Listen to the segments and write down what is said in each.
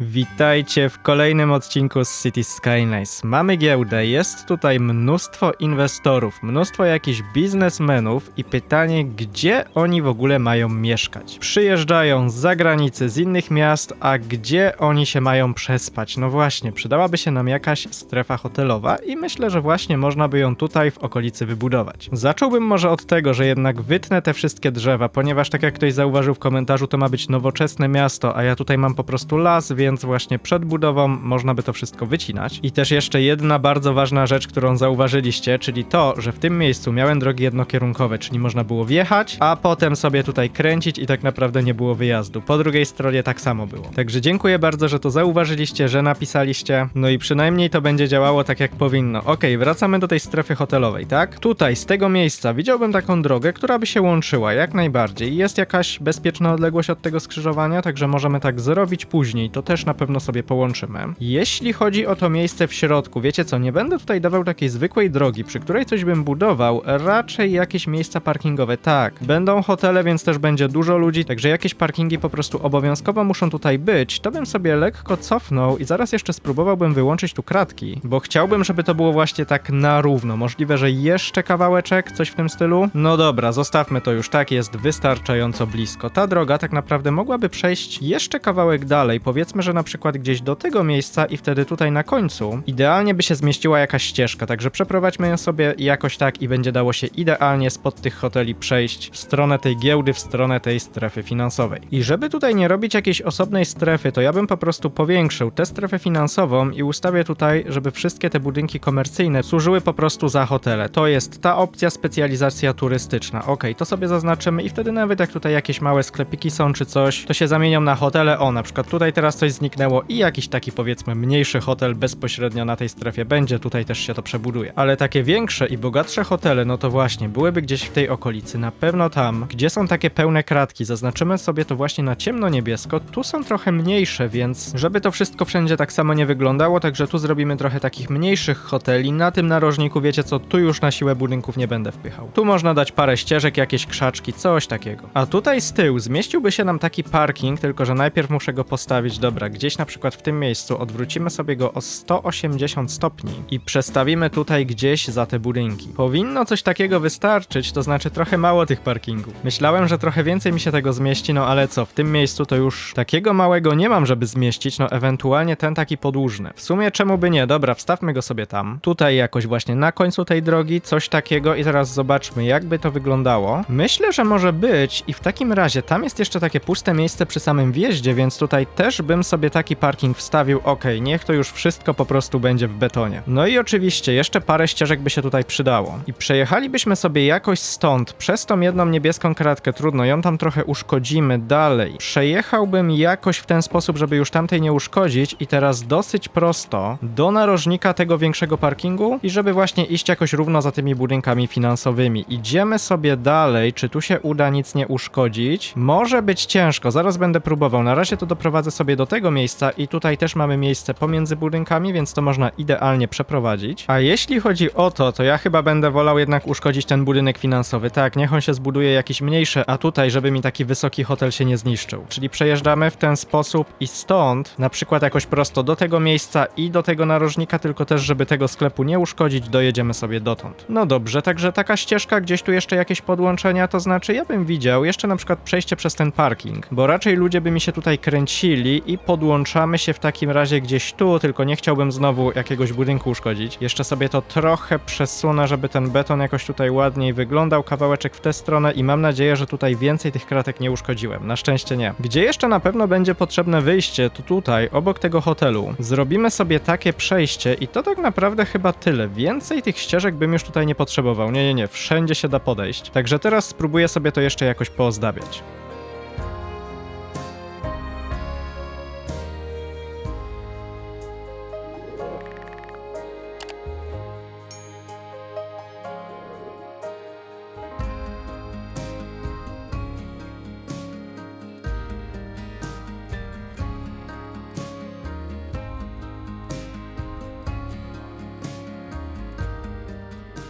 Witajcie w kolejnym odcinku z City Skylines. Mamy giełdę, jest tutaj mnóstwo inwestorów, mnóstwo jakichś biznesmenów i pytanie, gdzie oni w ogóle mają mieszkać. Przyjeżdżają z zagranicy, z innych miast, a gdzie oni się mają przespać? No właśnie, przydałaby się nam jakaś strefa hotelowa i myślę, że właśnie można by ją tutaj w okolicy wybudować. Zacząłbym może od tego, że jednak wytnę te wszystkie drzewa, ponieważ tak jak ktoś zauważył w komentarzu, to ma być nowoczesne miasto, a ja tutaj mam po prostu las, więc właśnie przed budową można by to wszystko wycinać. I też jeszcze jedna bardzo ważna rzecz, którą zauważyliście, czyli to, że w tym miejscu miałem drogi jednokierunkowe, czyli można było wjechać, a potem sobie tutaj kręcić i tak naprawdę nie było wyjazdu. Po drugiej stronie tak samo było. Także dziękuję bardzo, że to zauważyliście, że napisaliście. No i przynajmniej to będzie działało tak jak powinno. Okej, wracamy do tej strefy hotelowej, tak? Tutaj, z tego miejsca widziałbym taką drogę, która by się łączyła jak najbardziej. Jest jakaś bezpieczna odległość od tego skrzyżowania, także możemy tak zrobić później. To też na pewno sobie połączymy. Jeśli chodzi o to miejsce w środku, wiecie co, nie będę tutaj dawał takiej zwykłej drogi, przy której coś bym budował, raczej jakieś miejsca parkingowe, tak. Będą hotele, więc też będzie dużo ludzi, także jakieś parkingi po prostu obowiązkowo muszą tutaj być, to bym sobie lekko cofnął i zaraz jeszcze spróbowałbym wyłączyć tu kratki, bo chciałbym, żeby to było właśnie tak na równo. Możliwe, że jeszcze kawałeczek, coś w tym stylu? No dobra, zostawmy to już tak, jest wystarczająco blisko. Ta droga tak naprawdę mogłaby przejść jeszcze kawałek dalej, powiedzmy, że na przykład gdzieś do tego miejsca i wtedy tutaj na końcu idealnie by się zmieściła jakaś ścieżka, także przeprowadźmy ją sobie jakoś tak i będzie dało się idealnie spod tych hoteli przejść w stronę tej giełdy, w stronę tej strefy finansowej. I żeby tutaj nie robić jakiejś osobnej strefy, to ja bym po prostu powiększył tę strefę finansową i ustawię tutaj, żeby wszystkie te budynki komercyjne służyły po prostu za hotele. To jest ta opcja specjalizacja turystyczna. Ok, to sobie zaznaczymy i wtedy nawet jak tutaj jakieś małe sklepiki są czy coś, to się zamienią na hotele. O, na przykład tutaj teraz coś zniknęło i jakiś taki powiedzmy mniejszy hotel bezpośrednio na tej strefie będzie, tutaj też się to przebuduje. Ale takie większe i bogatsze hotele, no to właśnie byłyby gdzieś w tej okolicy, na pewno tam, gdzie są takie pełne kratki, zaznaczymy sobie to właśnie na ciemno-niebiesko, tu są trochę mniejsze, więc żeby to wszystko wszędzie tak samo nie wyglądało, także tu zrobimy trochę takich mniejszych hoteli, na tym narożniku wiecie co, tu już na siłę budynków nie będę wpychał. Tu można dać parę ścieżek, jakieś krzaczki, coś takiego. A tutaj z tyłu zmieściłby się nam taki parking, tylko że najpierw muszę go postawić, dobra, gdzieś na przykład w tym miejscu odwrócimy sobie go o 180 stopni i przestawimy tutaj gdzieś za te budynki. Powinno coś takiego wystarczyć, to znaczy trochę mało tych parkingów. Myślałem, że trochę więcej mi się tego zmieści, no ale co, w tym miejscu to już takiego małego nie mam, żeby zmieścić, no ewentualnie ten taki podłużny. W sumie czemu by nie? Dobra, wstawmy go sobie tam. Tutaj jakoś właśnie na końcu tej drogi, coś takiego i teraz zobaczmy, jakby to wyglądało. Myślę, że może być i w takim razie tam jest jeszcze takie puste miejsce przy samym wjeździe, więc tutaj też bym sobie taki parking wstawił. Ok, niech to już wszystko po prostu będzie w betonie. No i oczywiście jeszcze parę ścieżek by się tutaj przydało. I przejechalibyśmy sobie jakoś stąd przez tą jedną niebieską kratkę, trudno, ją tam trochę uszkodzimy dalej. Przejechałbym jakoś w ten sposób, żeby już tamtej nie uszkodzić i teraz dosyć prosto do narożnika tego większego parkingu i żeby właśnie iść jakoś równo za tymi budynkami finansowymi. Idziemy sobie dalej, czy tu się uda nic nie uszkodzić? Może być ciężko, zaraz będę próbował. Na razie to doprowadzę sobie do tego miejsca i tutaj też mamy miejsce pomiędzy budynkami, więc to można idealnie przeprowadzić. A jeśli chodzi o to, to ja chyba będę wolał jednak uszkodzić ten budynek finansowy. Tak, niech on się zbuduje jakiś mniejszy, a tutaj, żeby mi taki wysoki hotel się nie zniszczył. Czyli przejeżdżamy w ten sposób i stąd, na przykład jakoś prosto do tego miejsca i do tego narożnika, tylko też, żeby tego sklepu nie uszkodzić, dojedziemy sobie dotąd. No dobrze, także taka ścieżka, gdzieś tu jeszcze jakieś podłączenia, to znaczy ja bym widział jeszcze na przykład przejście przez ten parking, bo raczej ludzie by mi się tutaj kręcili i podłączamy się w takim razie gdzieś tu, tylko nie chciałbym znowu jakiegoś budynku uszkodzić. Jeszcze sobie to trochę przesunę, żeby ten beton jakoś tutaj ładniej wyglądał, kawałeczek w tę stronę i mam nadzieję, że tutaj więcej tych kratek nie uszkodziłem. Na szczęście nie. Gdzie jeszcze na pewno będzie potrzebne wyjście, to tutaj, obok tego hotelu. Zrobimy sobie takie przejście i to tak naprawdę chyba tyle. Więcej tych ścieżek bym już tutaj nie potrzebował. Nie, nie, nie, wszędzie się da podejść. Także teraz spróbuję sobie to jeszcze jakoś poozdabiać.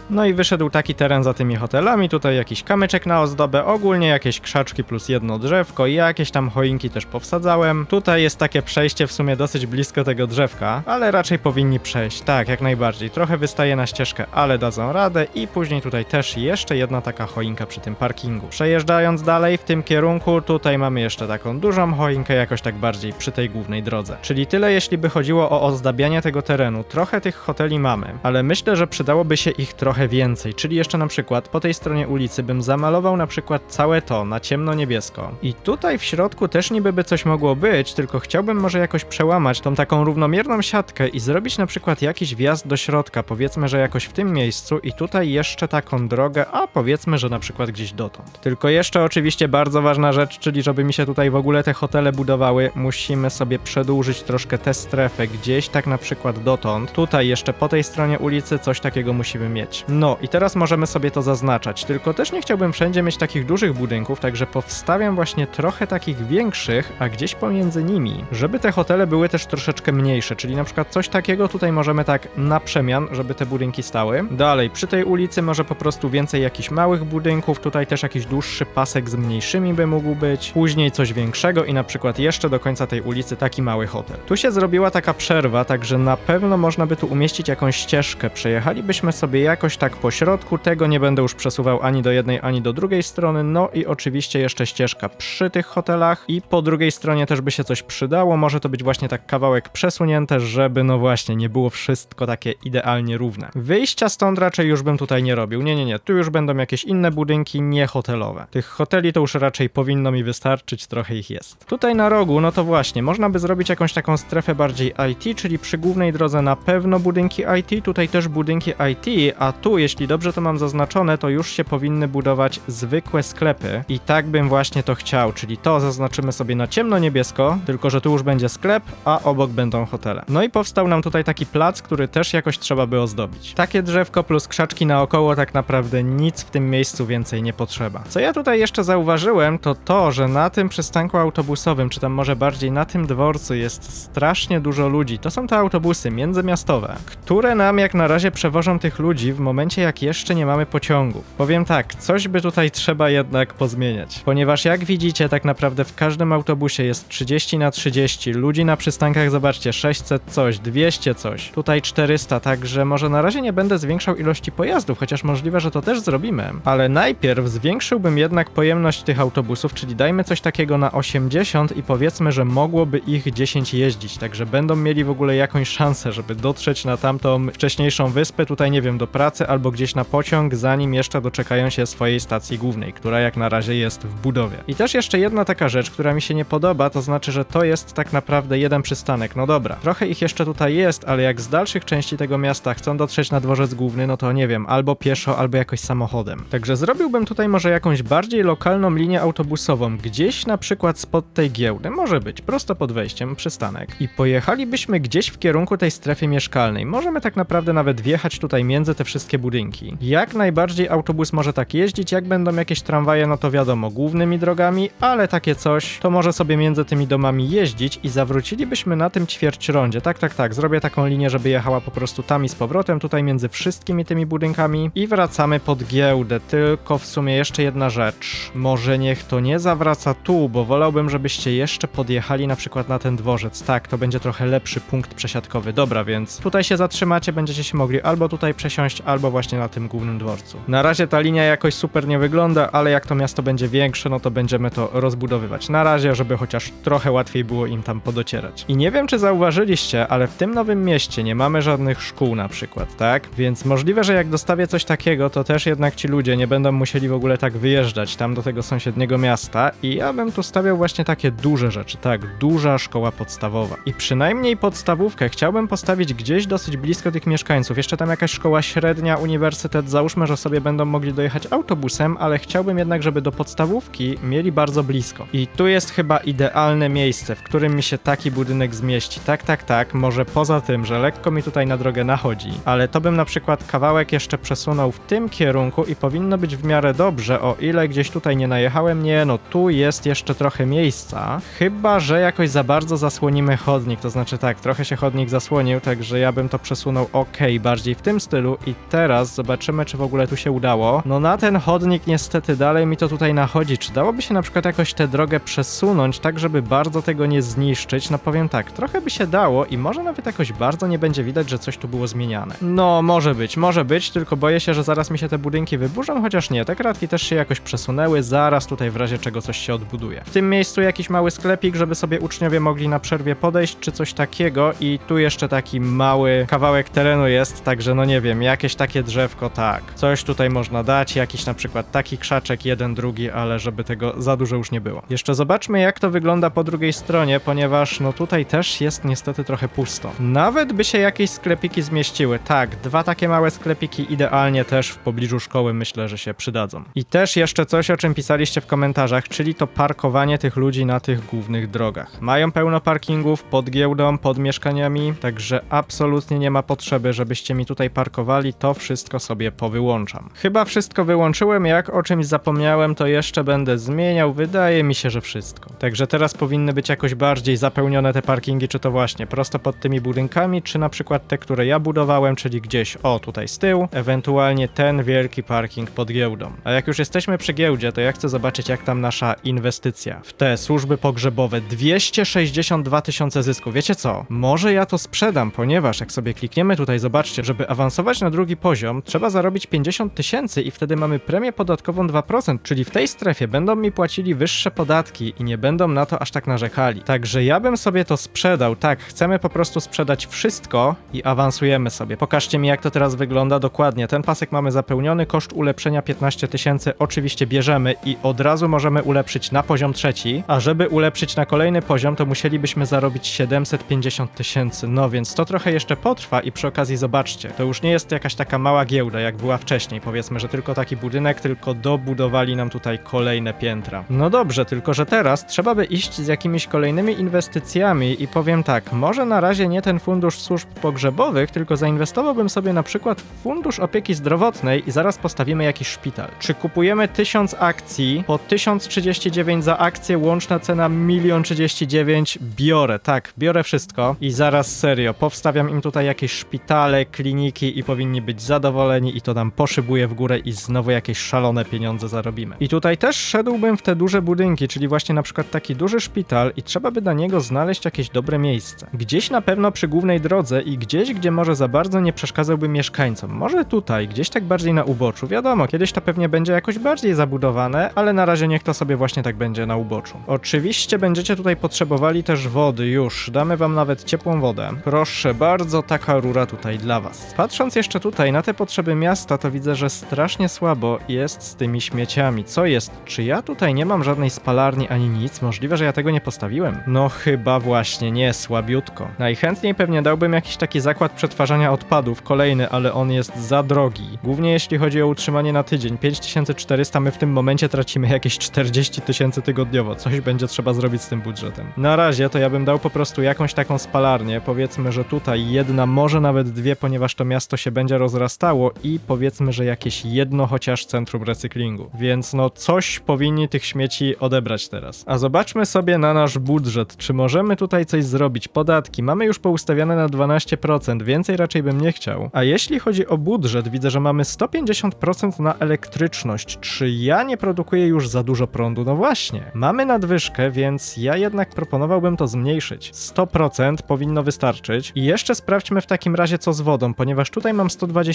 No i wyszedł taki teren za tymi hotelami, tutaj jakiś kamyczek na ozdobę, ogólnie jakieś krzaczki plus jedno drzewko i jakieś tam choinki też powsadzałem. Tutaj jest takie przejście w sumie dosyć blisko tego drzewka, ale raczej powinni przejść, tak, jak najbardziej. Trochę wystaje na ścieżkę, ale dadzą radę i później tutaj też jeszcze jedna taka choinka przy tym parkingu. Przejeżdżając dalej w tym kierunku, tutaj mamy jeszcze taką dużą choinkę jakoś tak bardziej przy tej głównej drodze. Czyli tyle jeśli by chodziło o ozdabianie tego terenu. Trochę tych hoteli mamy, ale myślę, że przydałoby się ich trochę więcej, czyli jeszcze na przykład po tej stronie ulicy bym zamalował na przykład całe to na ciemno-niebiesko. I tutaj w środku też niby by coś mogło być, tylko chciałbym może jakoś przełamać tą taką równomierną siatkę i zrobić na przykład jakiś wjazd do środka, powiedzmy, że jakoś w tym miejscu i tutaj jeszcze taką drogę, a powiedzmy, że na przykład gdzieś dotąd. Tylko jeszcze oczywiście bardzo ważna rzecz, czyli żeby mi się tutaj w ogóle te hotele budowały, musimy sobie przedłużyć troszkę tę strefę gdzieś tak na przykład dotąd. Tutaj jeszcze po tej stronie ulicy coś takiego musimy mieć. No i teraz możemy sobie to zaznaczać, tylko też nie chciałbym wszędzie mieć takich dużych budynków, także powstawiam właśnie trochę takich większych, a gdzieś pomiędzy nimi, żeby te hotele były też troszeczkę mniejsze, czyli na przykład coś takiego tutaj możemy tak na przemian, żeby te budynki stały. Dalej, przy tej ulicy może po prostu więcej jakichś małych budynków, tutaj też jakiś dłuższy pasek z mniejszymi by mógł być, później coś większego i na przykład jeszcze do końca tej ulicy taki mały hotel. Tu się zrobiła taka przerwa, także na pewno można by tu umieścić jakąś ścieżkę. Przejechalibyśmy sobie jakoś tak po środku, tego nie będę już przesuwał ani do jednej, ani do drugiej strony, no i oczywiście jeszcze ścieżka przy tych hotelach. I po drugiej stronie też by się coś przydało, może to być właśnie tak kawałek przesunięte, żeby no właśnie nie było wszystko takie idealnie równe. Wyjścia stąd raczej już bym tutaj nie robił, nie, nie, nie, tu już będą jakieś inne budynki, nie hotelowe. Tych hoteli to już raczej powinno mi wystarczyć, trochę ich jest. Tutaj na rogu, no to właśnie, można by zrobić jakąś taką strefę bardziej IT, czyli przy głównej drodze na pewno budynki IT, tutaj też budynki IT, a tu, jeśli dobrze to mam zaznaczone, to już się powinny budować zwykłe sklepy i tak bym właśnie to chciał, czyli to zaznaczymy sobie na ciemno-niebiesko, tylko że tu już będzie sklep, a obok będą hotele. No i powstał nam tutaj taki plac, który też jakoś trzeba by ozdobić. Takie drzewko plus krzaczki naokoło tak naprawdę nic w tym miejscu więcej nie potrzeba. Co ja tutaj jeszcze zauważyłem, to to, że na tym przystanku autobusowym, czy tam może bardziej na tym dworcu jest strasznie dużo ludzi. To są te autobusy międzymiastowe, które nam jak na razie przewożą tych ludzi w momencie jak jeszcze nie mamy pociągów. Powiem tak, coś by tutaj trzeba jednak pozmieniać, ponieważ jak widzicie tak naprawdę w każdym autobusie jest 30 na 30, ludzi na przystankach zobaczcie 600 coś, 200 coś, tutaj 400, także może na razie nie będę zwiększał ilości pojazdów, chociaż możliwe, że to też zrobimy, ale najpierw zwiększyłbym jednak pojemność tych autobusów, czyli dajmy coś takiego na 80 i powiedzmy, że mogłoby ich 10 jeździć, także będą mieli w ogóle jakąś szansę, żeby dotrzeć na tamtą wcześniejszą wyspę, tutaj nie wiem, do pracy albo gdzieś na pociąg, zanim jeszcze doczekają się swojej stacji głównej, która jak na razie jest w budowie. I też jeszcze jedna taka rzecz, która mi się nie podoba, to znaczy, że to jest tak naprawdę jeden przystanek. No dobra, trochę ich jeszcze tutaj jest, ale jak z dalszych części tego miasta chcą dotrzeć na dworzec główny, no to nie wiem, albo pieszo, albo jakoś samochodem. Także zrobiłbym tutaj może jakąś bardziej lokalną linię autobusową, gdzieś na przykład spod tej giełdy, może być, prosto pod wejściem, przystanek. I pojechalibyśmy gdzieś w kierunku tej strefy mieszkalnej. Możemy tak naprawdę nawet wjechać tutaj między te wszystkie budynki. Jak najbardziej autobus może tak jeździć, jak będą jakieś tramwaje, no to wiadomo, głównymi drogami, ale takie coś, to może sobie między tymi domami jeździć i zawrócilibyśmy na tym ćwierćrondzie. Tak, tak, tak, zrobię taką linię, żeby jechała po prostu tam i z powrotem, tutaj między wszystkimi tymi budynkami i wracamy pod giełdę. Tylko w sumie jeszcze jedna rzecz. Może niech to nie zawraca tu, bo wolałbym, żebyście jeszcze podjechali na przykład na ten dworzec. Tak, to będzie trochę lepszy punkt przesiadkowy. Dobra, więc tutaj się zatrzymacie, będziecie się mogli albo tutaj przesiąść, albo właśnie na tym głównym dworcu. Na razie ta linia jakoś super nie wygląda, ale jak to miasto będzie większe, no to będziemy to rozbudowywać. Na razie, żeby chociaż trochę łatwiej było im tam podocierać. I nie wiem, czy zauważyliście, ale w tym nowym mieście nie mamy żadnych szkół na przykład, tak? Więc możliwe, że jak dostawię coś takiego, to też jednak ci ludzie nie będą musieli w ogóle tak wyjeżdżać tam do tego sąsiedniego miasta i ja bym tu stawiał właśnie takie duże rzeczy, tak, duża szkoła podstawowa. I przynajmniej podstawówkę chciałbym postawić gdzieś dosyć blisko tych mieszkańców. Jeszcze tam jakaś szkoła średnia, uniwersytet, załóżmy, że sobie będą mogli dojechać autobusem, ale chciałbym jednak, żeby do podstawówki mieli bardzo blisko. I tu jest chyba idealne miejsce, w którym mi się taki budynek zmieści. Tak, tak, tak, może poza tym, że lekko mi tutaj na drogę nachodzi, ale to bym na przykład kawałek jeszcze przesunął w tym kierunku i powinno być w miarę dobrze, o ile gdzieś tutaj nie najechałem, nie, no tu jest jeszcze trochę miejsca, chyba, że jakoś za bardzo zasłonimy chodnik, to znaczy tak, trochę się chodnik zasłonił, także ja bym to przesunął ok, bardziej w tym stylu. I teraz zobaczymy, czy w ogóle tu się udało. No na ten chodnik niestety dalej mi to tutaj nachodzi. Czy dałoby się na przykład jakoś tę drogę przesunąć, tak żeby bardzo tego nie zniszczyć? No powiem tak, trochę by się dało i może nawet jakoś bardzo nie będzie widać, że coś tu było zmieniane. No, może być, może być, tylko boję się, że zaraz mi się te budynki wyburzą, chociaż nie, te kratki też się jakoś przesunęły, zaraz tutaj w razie czego coś się odbuduje. W tym miejscu jakiś mały sklepik, żeby sobie uczniowie mogli na przerwie podejść, czy coś takiego i tu jeszcze taki mały kawałek terenu jest, także no nie wiem, jakieś takie drzewko, tak. Coś tutaj można dać, jakiś na przykład taki krzaczek, jeden, drugi, ale żeby tego za dużo już nie było. Jeszcze zobaczmy jak to wygląda po drugiej stronie, ponieważ no tutaj też jest niestety trochę pusto. Nawet by się jakieś sklepiki zmieściły, tak, dwa takie małe sklepiki idealnie też w pobliżu szkoły myślę, że się przydadzą. I też jeszcze coś, o czym pisaliście w komentarzach, czyli to parkowanie tych ludzi na tych głównych drogach. Mają pełno parkingów pod giełdą, pod mieszkaniami, także absolutnie nie ma potrzeby, żebyście mi tutaj parkowali, to wszystko sobie powyłączam. Chyba wszystko wyłączyłem, jak o czymś zapomniałem, to jeszcze będę zmieniał, wydaje mi się, że wszystko. Także teraz powinny być jakoś bardziej zapełnione te parkingi, czy to właśnie prosto pod tymi budynkami, czy na przykład te, które ja budowałem, czyli gdzieś, o tutaj z tyłu, ewentualnie ten wielki parking pod giełdą. A jak już jesteśmy przy giełdzie, to ja chcę zobaczyć, jak tam nasza inwestycja w te służby pogrzebowe. 262 tysiące zysku. Wiecie co? Może ja to sprzedam, ponieważ jak sobie klikniemy tutaj, zobaczcie, żeby awansować na drugi poziom, trzeba zarobić 50 tysięcy i wtedy mamy premię podatkową 2%, czyli w tej strefie będą mi płacili wyższe podatki i nie będą na to aż tak narzekali. Także ja bym sobie to sprzedał. Tak, chcemy po prostu sprzedać wszystko i awansujemy sobie. Pokażcie mi, jak to teraz wygląda dokładnie. Ten pasek mamy zapełniony, koszt ulepszenia 15 tysięcy oczywiście bierzemy i od razu możemy ulepszyć na poziom trzeci, a żeby ulepszyć na kolejny poziom, to musielibyśmy zarobić 750 tysięcy. No więc to trochę jeszcze potrwa i przy okazji zobaczcie, to już nie jest jakaś taka mała giełda, jak była wcześniej. Powiedzmy, że tylko taki budynek, tylko dobudowali nam tutaj kolejne piętra. No dobrze, tylko że teraz trzeba by iść z jakimiś kolejnymi inwestycjami i powiem tak, może na razie nie ten fundusz służb pogrzebowych, tylko zainwestowałbym sobie na przykład w fundusz opieki zdrowotnej i zaraz postawimy jakiś szpital. Czy kupujemy 1000 akcji po 1039 za akcję, łączna cena 1 39 biorę, tak, biorę wszystko i zaraz serio, powstawiam im tutaj jakieś szpitale, kliniki i powinni być zadowoleni i to nam poszybuje w górę i znowu jakieś szalone pieniądze zarobimy. I tutaj też szedłbym w te duże budynki, czyli właśnie na przykład taki duży szpital i trzeba by dla niego znaleźć jakieś dobre miejsce. Gdzieś na pewno przy głównej drodze i gdzieś, gdzie może za bardzo nie przeszkadzałby mieszkańcom. Może tutaj, gdzieś tak bardziej na uboczu. Wiadomo, kiedyś to pewnie będzie jakoś bardziej zabudowane, ale na razie niech to sobie właśnie tak będzie na uboczu. Oczywiście będziecie tutaj potrzebowali też wody już. Damy wam nawet ciepłą wodę. Proszę bardzo, taka rura tutaj dla was. Patrząc jeszcze tutaj na te potrzeby miasta, to widzę, że strasznie słabo jest z tymi śmieciami. Co jest? Czy ja tutaj nie mam żadnej spalarni ani nic? Możliwe, że ja tego nie postawiłem? No chyba właśnie nie, słabiutko. Najchętniej pewnie dałbym jakiś taki zakład przetwarzania odpadów, kolejny, ale on jest za drogi. Głównie jeśli chodzi o utrzymanie na tydzień. 5400 my w tym momencie tracimy jakieś 40 tysięcy tygodniowo. Coś będzie trzeba zrobić z tym budżetem. Na razie to ja bym dał po prostu jakąś taką spalarnię. Powiedzmy, że tutaj jedna, może nawet dwie, ponieważ to miasto się będzie rozrastało i powiedzmy, że jakieś jedno chociaż centrum recyklingu. Więc no coś powinni tych śmieci odebrać teraz. A zobaczmy sobie na nasz budżet. Czy możemy tutaj coś zrobić? Podatki mamy już poustawiane na 12%, więcej raczej bym nie chciał. A jeśli chodzi o budżet, widzę, że mamy 150% na elektryczność. Czy ja nie produkuję już za dużo prądu? No właśnie. Mamy nadwyżkę, więc ja jednak proponowałbym to zmniejszyć. 100% powinno wystarczyć. I jeszcze sprawdźmy w takim razie co z wodą, ponieważ tutaj mam 120%,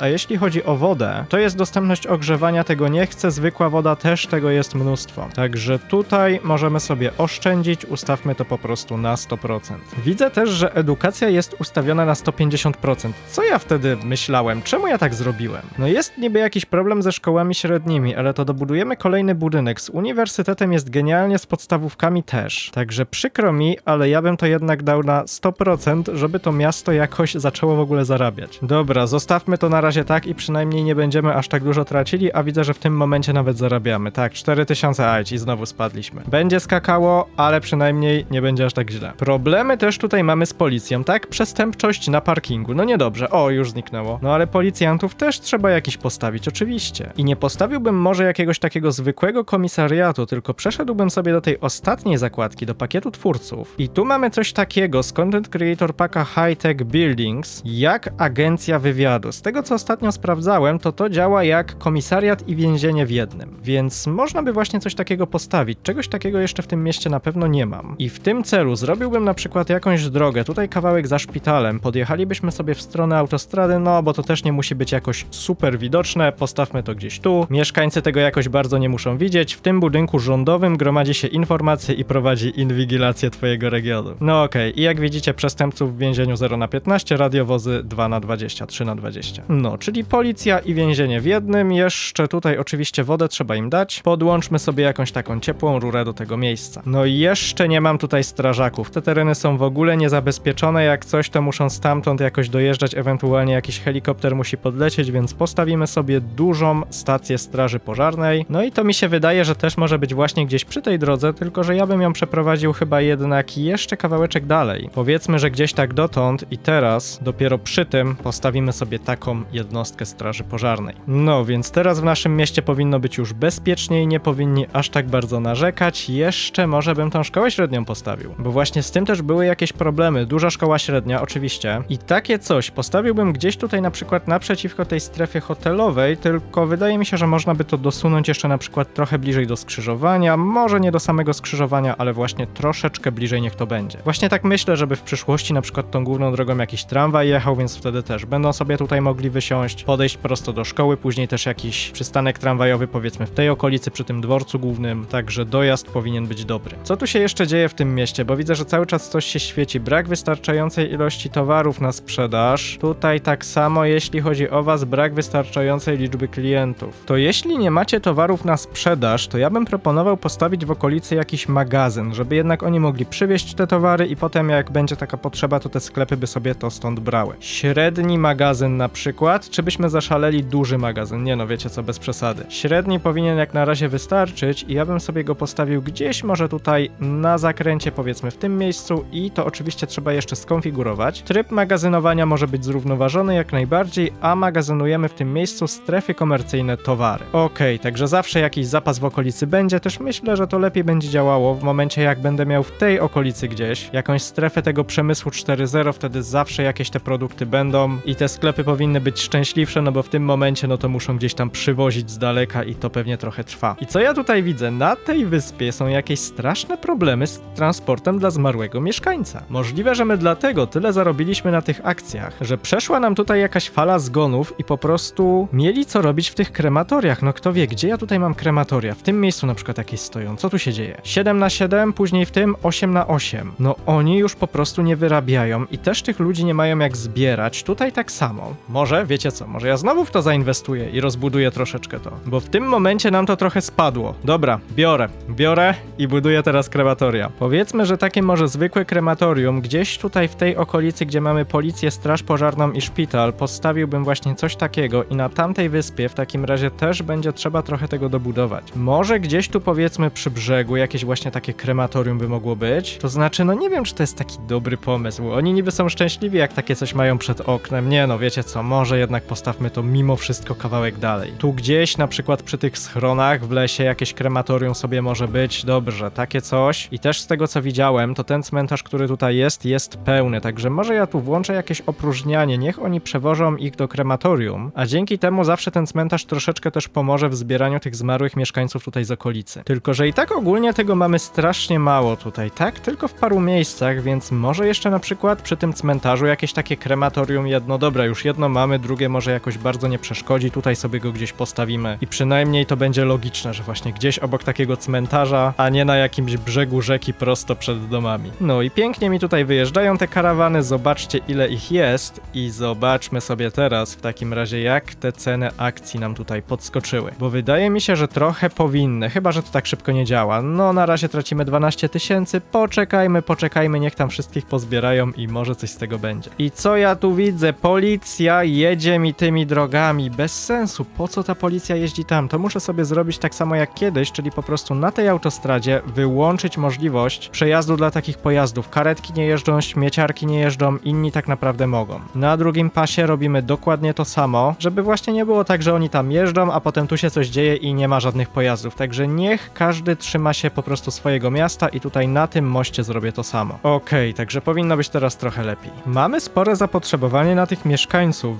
a jeśli chodzi o wodę, to jest dostępność ogrzewania, tego nie chcę, zwykła woda też tego jest mnóstwo. Także tutaj możemy sobie oszczędzić, ustawmy to po prostu na 100%. Widzę też, że edukacja jest ustawiona na 150%. Co ja wtedy myślałem? Czemu ja tak zrobiłem? No jest niby jakiś problem ze szkołami średnimi, ale to dobudujemy kolejny budynek. Z uniwersytetem jest genialnie, z podstawówkami też. Także przykro mi, ale ja bym to jednak dał na 100%, żeby to miasto jakoś zaczęło w ogóle zarabiać. Dobra, zostawmy to na razie tak i przynajmniej nie będziemy aż tak dużo tracili, a widzę, że w tym momencie nawet zarabiamy. Tak, 4000 ajć i znowu spadliśmy. Będzie skakało, ale przynajmniej nie będzie aż tak źle. Problemy też tutaj mamy z policją, tak? Przestępczość na parkingu. No niedobrze. O, już zniknęło. No ale policjantów też trzeba jakiś postawić, oczywiście. I nie postawiłbym może jakiegoś takiego zwykłego komisariatu, tylko przeszedłbym sobie do tej ostatniej zakładki, do pakietu twórców. I tu mamy coś takiego z Content Creator Packa High Tech Buildings, jak agencja wywiadu. Z tego co ostatnio sprawdzałem, to to działa jak komisariat i więzienie w jednym. Więc można by właśnie coś takiego postawić. Czegoś takiego jeszcze w tym mieście na pewno nie mam. I w tym celu zrobiłbym na przykład jakąś drogę, tutaj kawałek za szpitalem, podjechalibyśmy sobie w stronę autostrady, no bo to też nie musi być jakoś super widoczne, postawmy to gdzieś tu. Mieszkańcy tego jakoś bardzo nie muszą widzieć. W tym budynku rządowym gromadzi się informacje i prowadzi inwigilację twojego regionu. No okej, i jak widzicie przestępców w więzieniu 0 na 15, radiowozy 2 na 20, 3 na 20. No, czyli policja i więzienie w jednym, jeszcze tutaj oczywiście wodę trzeba im dać. Podłączmy sobie jakąś taką ciepłą rurę do tego miejsca. No i jeszcze nie mam tutaj strażaków. Te tereny są w ogóle niezabezpieczone, jak coś to muszą stamtąd jakoś dojeżdżać, ewentualnie jakiś helikopter musi podlecieć, więc postawimy sobie dużą stację straży pożarnej. No i to mi się wydaje, że też może być właśnie gdzieś przy tej drodze, tylko że ja bym ją przeprowadził chyba jednak jeszcze kawałeczek dalej. Powiedzmy, że gdzieś tak dotąd i teraz, dopiero przy tym, postawimy sobie taką jednostkę straży pożarnej. No, więc teraz w naszym mieście powinno być już bezpieczniej, nie powinni aż tak bardzo narzekać. Jeszcze może bym tą szkołę średnią postawił, bo właśnie z tym też były jakieś problemy. Duża szkoła średnia, oczywiście. I takie coś postawiłbym gdzieś tutaj na przykład naprzeciwko tej strefy hotelowej, tylko wydaje mi się, że można by to dosunąć jeszcze na przykład trochę bliżej do skrzyżowania, może nie do samego skrzyżowania, ale właśnie troszeczkę bliżej niech to będzie. Właśnie tak myślę, żeby w przyszłości na przykład tą główną drogą jakiś tramwaj jechał, więc wtedy też będą sobie tutaj mogli wysiąść, podejść prosto do szkoły, później też jakiś przystanek tramwajowy powiedzmy w tej okolicy przy tym dworcu głównym, także dojazd powinien być dobry. Co tu się jeszcze dzieje w tym mieście, bo widzę, że cały czas coś się świeci, brak wystarczającej ilości towarów na sprzedaż. Tutaj tak samo jeśli chodzi o was, brak wystarczającej liczby klientów. To jeśli nie macie towarów na sprzedaż, to ja bym proponował postawić w okolicy jakiś magazyn, żeby jednak oni mogli przywieźć te towary i potem jak będzie taka potrzeba, to te sklepy by sobie to stąd brały. Średni magazyn na przykład, czy byśmy zaszaleli duży magazyn? Nie no, wiecie co, bez przesady. Średni powinien jak na razie wystarczyć i ja bym sobie go postawił gdzieś może tutaj na zakręcie powiedzmy w tym miejscu i to oczywiście trzeba jeszcze skonfigurować. Tryb magazynowania może być zrównoważony jak najbardziej, a magazynujemy w tym miejscu strefy komercyjne towary. Okej, także zawsze jakiś zapas w okolicy będzie, też myślę, że to lepiej będzie działało w momencie jak będę miał w tej okolicy gdzieś jakąś strefę tego przemysłu 4.0, wtedy zawsze jakieś te produkty będą i te sklepy powinny być szczęśliwsze, no bo w tym momencie no to muszą gdzieś tam przywozić z daleka i to pewnie trochę trwa. I co ja tutaj widzę? Na tej wyspie są jakieś straszne problemy z transportem dla zmarłego mieszkańca. Możliwe, że my dlatego tyle zarobiliśmy na tych akcjach, że przeszła nam tutaj jakaś fala zgonów i po prostu mieli co robić w tych krematoriach. No kto wie, gdzie ja tutaj mam krematoria? W tym miejscu na przykład jakieś stoją. Co tu się dzieje? 7 na 7, później w tym 8 na 8. No oni już po prostu nie wyrabiają i też tych ludzi nie mają jak zbierać. Tutaj tak samo. Może, wiecie co, może ja znowu w to zainwestuję i rozbuduję troszeczkę to. Bo w tym momencie nam to trochę spadło. Dobra, biorę. Biorę i buduję teraz krematoria. Powiedzmy, że takie może zwykłe krematorium, gdzieś tutaj w tej okolicy, gdzie mamy policję, straż pożarną i szpital, postawiłbym właśnie coś takiego i na tamtej wyspie w takim razie też będzie trzeba trochę tego dobudować. Może gdzieś tu powiedzmy przy brzegu jakieś właśnie takie krematorium by mogło być. To znaczy, no nie wiem, czy to jest taki dobry pomysł. Oni niby są szczęśliwi, jak takie coś mają przed oknem. Nie no, wiecie co, może jednak postawmy to mimo wszystko kawałek dalej. Tu gdzieś, na przykład przy tych schronach w lesie, jakieś krematorium sobie może być. Dobrze, takie coś. I też z tego co widziałem, to ten cmentarz, który tutaj jest, jest pełny. Także może ja tu włączę jakieś opróżnianie. Niech oni przewożą ich do krematorium, a dzięki temu zawsze ten cmentarz troszeczkę też pomoże w zbieraniu tych zmarłych mieszkańców tutaj z okolicy. Tylko, że i tak ogólnie tego mamy strasznie mało tutaj, tak? Tylko w paru miejscach, więc może jeszcze na przykład przy tym cmentarzu jakieś takie krematorium jedno, już jedno mamy, drugie może jakoś bardzo nie przeszkodzi, tutaj sobie go gdzieś postawimy i przynajmniej to będzie logiczne, że właśnie gdzieś obok takiego cmentarza, a nie na jakimś brzegu rzeki prosto przed domami. No i pięknie mi tutaj wyjeżdżają te karawany, zobaczcie ile ich jest i zobaczmy sobie teraz w takim razie jak te ceny akcji nam tutaj podskoczyły, bo wydaje mi się, że trochę powinny, chyba że to tak szybko nie działa. No na razie tracimy 12 tysięcy, poczekajmy, poczekajmy, niech tam wszystkich pozbierają i może coś z tego będzie. I co ja tu widzę? Policja jedzie mi tymi drogami, bez sensu, po co ta policja jeździ tam? To muszę sobie zrobić tak samo jak kiedyś, czyli po prostu na tej autostradzie wyłączyć możliwość przejazdu dla takich pojazdów. Karetki nie jeżdżą, śmieciarki nie jeżdżą, inni tak naprawdę mogą. Na drugim pasie robimy dokładnie to samo, żeby właśnie nie było tak, że oni tam jeżdżą, a potem tu się coś dzieje i nie ma żadnych pojazdów. Także niech każdy trzyma się po prostu swojego miasta i tutaj na tym moście zrobię to samo. Okej, także powinno być teraz trochę lepiej. Mamy spore zapotrzebowanie na tych mieszkańców,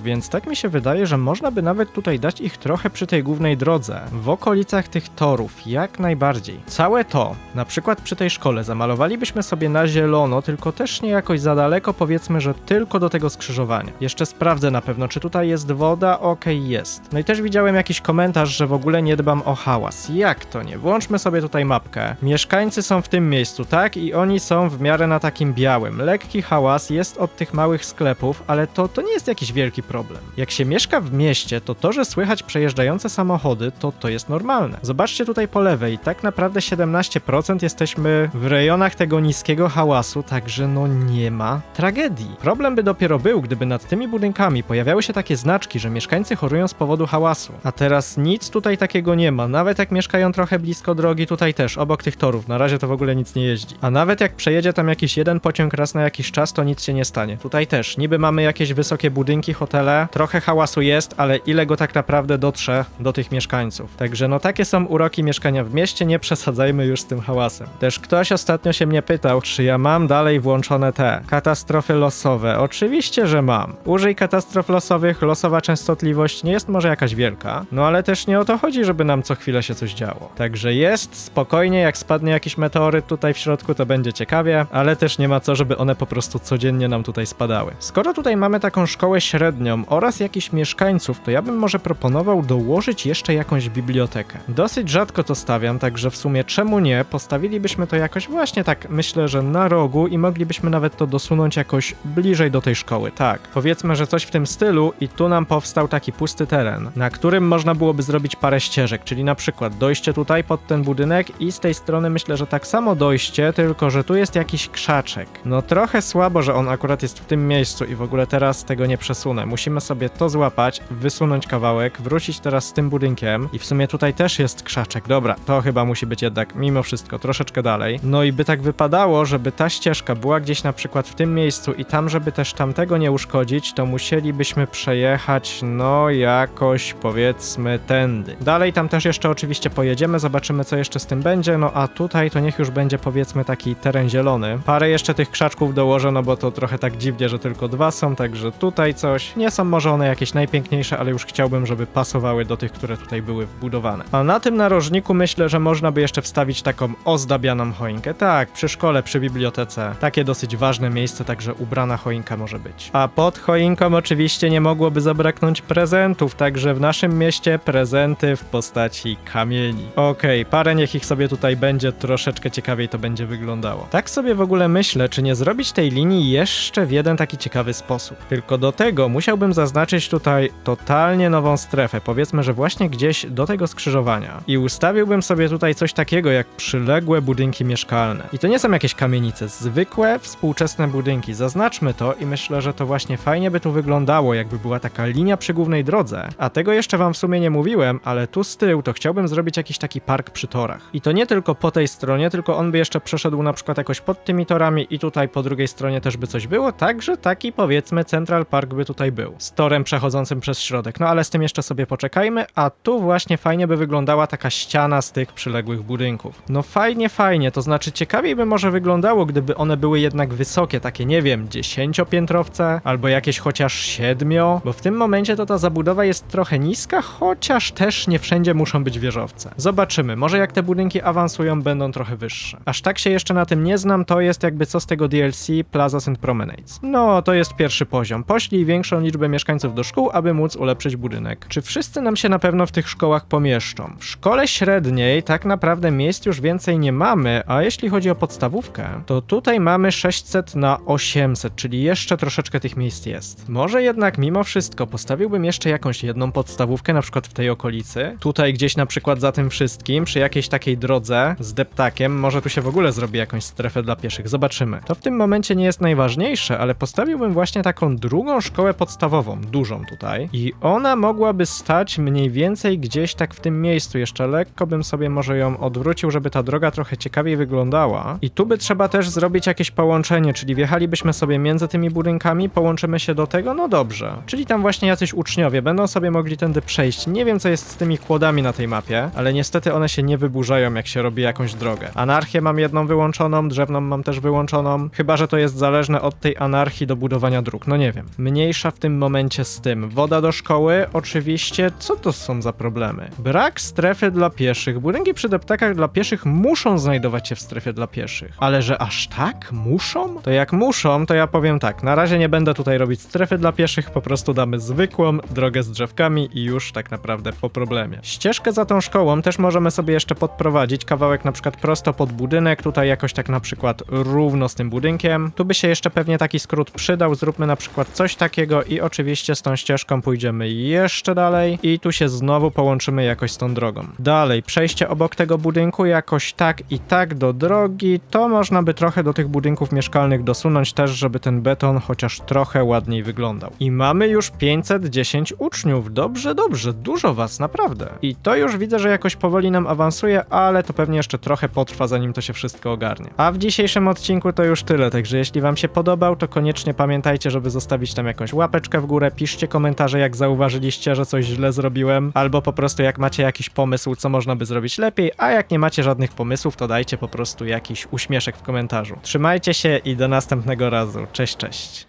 więc tak mi się wydaje, że można by nawet tutaj dać ich trochę przy tej głównej drodze, w okolicach tych torów, jak najbardziej. Całe to, na przykład przy tej szkole, zamalowalibyśmy sobie na zielono, tylko też nie jakoś za daleko, powiedzmy, że tylko do tego skrzyżowania. Jeszcze sprawdzę na pewno, czy tutaj jest woda, okej, jest. No i też widziałem jakiś komentarz, że w ogóle nie dbam o hałas. Jak to nie? Włączmy sobie tutaj mapkę. Mieszkańcy są w tym miejscu, tak? I oni są w miarę na takim białym. Lekki hałas jest od tych małych sklepów, ale to, to nie jest jakiś wielki problem. Jak się mieszka w mieście, to to, że słychać przejeżdżające samochody, to to jest normalne. Zobaczcie tutaj po lewej, tak naprawdę 17% jesteśmy w rejonach tego niskiego hałasu, także no nie ma tragedii. Problem by dopiero był, gdyby nad tymi budynkami pojawiały się takie znaczki, że mieszkańcy chorują z powodu hałasu. A teraz nic tutaj takiego nie ma, nawet jak mieszkają trochę blisko drogi, tutaj też, obok tych torów, na razie to w ogóle nic nie jeździ. A nawet jak przejedzie tam jakiś jeden pociąg raz na jakiś czas, to nic się nie stanie. Tutaj też, niby mamy jakieś wysokie budynki, hotele, trochę hałasu jest, ale ile go tak naprawdę dotrze do tych mieszkańców. Także no takie są uroki mieszkania w mieście, nie przesadzajmy już z tym hałasem. Też ktoś ostatnio się mnie pytał, czy ja mam dalej włączone te katastrofy losowe. Oczywiście, że mam. Użyj katastrof losowych, losowa częstotliwość nie jest może jakaś wielka, no ale też nie o to chodzi, żeby nam co chwilę się coś działo. Także jest spokojnie, jak spadnie jakiś meteoryt tutaj w środku, to będzie ciekawie, ale też nie ma co, żeby one po prostu codziennie nam tutaj spadały. Skoro tutaj mamy taką szkołę średnią oraz jakichś mieszkańców, to ja bym może proponował dołożyć jeszcze jakąś bibliotekę. Dosyć rzadko to stawiam, także w sumie czemu nie? Postawilibyśmy to jakoś właśnie tak, myślę, że na rogu i moglibyśmy nawet to dosunąć jakoś bliżej do tej szkoły. Tak, powiedzmy, że coś w tym stylu i tu nam powstał taki pusty teren, na którym można byłoby zrobić parę ścieżek, czyli na przykład dojście tutaj pod ten budynek i z tej strony myślę, że tak samo dojście, tylko że tu jest jakiś krzaczek. No trochę słabo, że on akurat jest w tym miejscu i w ogóle teraz tego nie przesunę. Musimy sobie to złapać, wysunąć kawałek, wrócić teraz z tym budynkiem i w sumie tutaj też jest krzaczek. Dobra, to chyba musi być jednak mimo wszystko troszeczkę dalej. No i by tak wypadało, żeby ta ścieżka była gdzieś na przykład w tym miejscu i tam, żeby też tamtego nie uszkodzić, to musielibyśmy przejechać no jakoś powiedzmy tędy. Dalej tam też jeszcze oczywiście pojedziemy, zobaczymy co jeszcze z tym będzie, no a tutaj to niech już będzie powiedzmy taki teren zielony. Parę jeszcze tych krzaczków dołożę, no bo to trochę tak dziwnie, że tylko dwa są, także tutaj coś. Nie są może one jakieś najpiękniejsze, ale już chciałbym, żeby pasowały do tych, które tutaj były wbudowane. A na tym narożniku myślę, że można by jeszcze wstawić taką ozdabianą choinkę. Tak, przy szkole, przy bibliotece. Takie dosyć ważne miejsce, także ubrana choinka może być. A pod choinką oczywiście nie mogłoby zabraknąć prezentów, także w naszym mieście prezenty w postaci kamieni. Okej, parę niech ich sobie tutaj będzie, troszeczkę ciekawiej to będzie wyglądało. Tak sobie w ogóle myślę, czy nie zrobić tej linii jeszcze w jeden taki ciekawy sposób. Tylko do tego musiałbym zaznaczyć tutaj totalnie nową strefę, powiedzmy, że właśnie gdzieś do tego skrzyżowania. I ustawiłbym sobie tutaj coś takiego jak przyległe budynki mieszkalne. I to nie są jakieś kamienice, zwykłe, współczesne budynki. Zaznaczmy to i myślę, że to właśnie fajnie by tu wyglądało, jakby była taka linia przy głównej drodze. A tego jeszcze wam w sumie nie mówiłem, ale tu z tyłu to chciałbym zrobić jakiś taki park przy torach. I to nie tylko po tej stronie, tylko on by jeszcze przeszedł na przykład jakoś pod tymi torami i tutaj po drugiej stronie też by coś było, także taki powiedzmy Central Park by tutaj był. Z torem przechodzącym przez środek. No ale z tym jeszcze sobie poczekajmy, a tu właśnie fajnie by wyglądała taka ściana z tych przyległych budynków. No fajnie, fajnie, to znaczy ciekawiej by może wyglądało, gdyby one były jednak wysokie, takie nie wiem, dziesięciopiętrowce, albo jakieś chociaż siedmio, bo w tym momencie to ta zabudowa jest trochę niska, chociaż też nie wszędzie muszą być wieżowce. Zobaczymy, może jak te budynki awansują, będą trochę wyższe. Aż tak się jeszcze na tym nie znam, to jest jakby co z tego DLC Plazas and Promenades. No, to jest pierwszy poziom. Poślij większą liczbę mieszkańców do szkół, aby móc ulepszyć budynek. Czy wszyscy nam się na pewno w tych szkołach pomieszczą? W szkole średniej tak naprawdę miejsc już więcej nie mamy, a jeśli chodzi o podstawówkę, to tutaj mamy 600 na 800, czyli jeszcze troszeczkę tych miejsc jest. Może jednak mimo wszystko postawiłbym jeszcze jakąś jedną podstawówkę, na przykład w tej okolicy. Tutaj gdzieś na przykład za tym wszystkim, przy jakiejś takiej drodze z deptakiem, może tu się w ogóle zrobi jakąś strefę dla pieszych. Zobaczymy. To w tym momencie nie jest najważniejsze, ale postawiłbym właśnie taką drugą szkołę podstawową, dużą tutaj. I ona mogłaby stać mniej więcej gdzieś tak w tym miejscu. Jeszcze lekko bym sobie może ją odwrócił, żeby ta droga trochę ciekawiej wyglądała. I tu by trzeba też zrobić jakieś połączenie, czyli wjechalibyśmy sobie między tymi budynkami, połączymy się do tego, no dobrze. Czyli tam właśnie jacyś uczniowie będą sobie mogli tędy przejść. Nie wiem, co jest z tymi kłodami na tej mapie, ale niestety one się nie wyburzają, jak się robi jakąś drogę. Anarchię mam jedną wyłączoną, drzewną mam też wyłączoną, chyba że to jest zależne od tej anarchii do budowania dróg. No nie wiem. Mniejsza w tym momencie z tym. Woda do szkoły, oczywiście. Co to są za problemy? Brak strefy dla pieszych. Budynki przy deptakach dla pieszych muszą znajdować się w strefie dla pieszych. Ale że aż tak? Muszą? To jak muszą, to ja powiem tak. Na razie nie będę tutaj robić strefy dla pieszych, po prostu damy zwykłą drogę z drzewkami i już tak naprawdę po problemie. Ścieżkę za tą szkołą też możemy sobie jeszcze podprowadzić. Kawałek na przykład prosto pod budynek, tutaj jakoś tak na przykład równo z tym budynkiem. Tu by się jeszcze pewnie taki skrót przydał. Zróbmy na przykład coś takiego i oczywiście z tą ścieżką pójdziemy jeszcze dalej i tu się znowu połączymy jakoś z tą drogą. Dalej, przejście obok tego budynku jakoś tak i tak do drogi, to można by trochę do tych budynków mieszkalnych dosunąć też, żeby ten beton chociaż trochę ładniej wyglądał. I mamy już 510 uczniów. Dobrze, dobrze, dużo was, naprawdę. I to już widzę, że jakoś powoli nam awansuje, ale to pewnie jeszcze trochę potrwa, zanim to się wszystko ogarnie. A w dzisiejszym odcinku to już tyle, także jeśli wam się podobał, to koniecznie pamiętajcie, żeby zostawić tam jakąś łapeczkę w górę, piszcie komentarze, jak zauważyliście, że coś źle zrobiłem, albo po prostu jak macie jakiś pomysł, co można by zrobić lepiej, a jak nie macie żadnych pomysłów, to dajcie po prostu jakiś uśmieszek w komentarzu. Trzymajcie się i do następnego razu. Cześć, cześć.